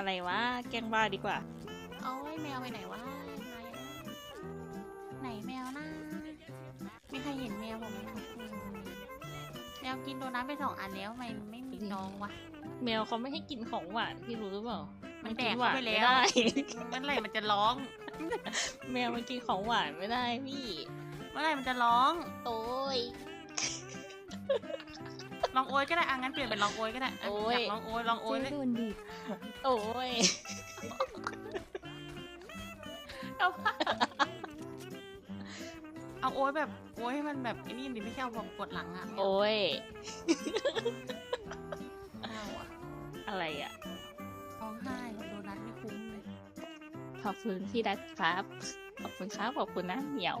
อะไรวะ แกล้งบ้าดีกว่า เอาไอ้แมวไปไหนวะมายังไหนแมวนะมีใครเห็นแมวผมไหมครับอืมแมวกินโดนัทไปสองอันแล้วทำไมไม่มีน้องวะ แมวเขาไม่ให้กินของหวานพี่รู้หรือเปล่า มัมันแดกหวานเข้าไปแล้ไม่วได้เมื่อไหร่มันจะร้อง แมวมันกินของหวานไม่ได้พี่ เมื่อไหร่มันจะร้อง โอ้ย ลองโอยก็ได้อะงั้นเปลี่ยนเป็นลองโอยก็ได้อะโอยอยากลองโอยลองโอยเลยเจ๊โดนดิบโอ้ยเอาเอาโอยแบบโอยให้มันแบบไอ้นี่ดิไม่ใช่เอาแบบกดหลังอะโอ้ยไม่เอาอะอะไรอะ ร้องไห้กับโดนัทไม่คุ้มเลยขอบคุณพี่ดัดครับ ขอบคุณครับขอบคุณนะเหมียว